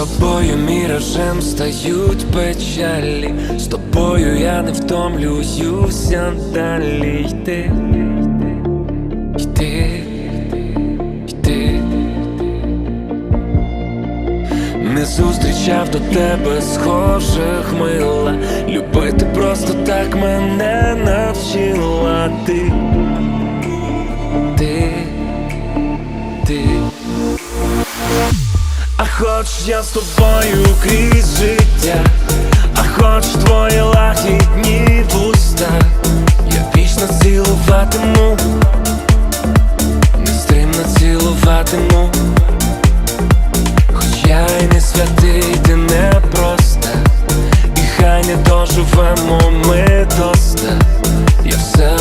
тобою міражем стають печалі, з тобою я не втомлююся далі йти, йти. Не зустрічав до тебе схожих мила. Любити просто так мене навчила ти. хоч я з тобою крізь життя, а хоч твої лахідні вуста, я вічно цілуватиму, нестримно цілуватиму, хоч я й не святий, ти не проста, і хай не доживемо ми доста, я все.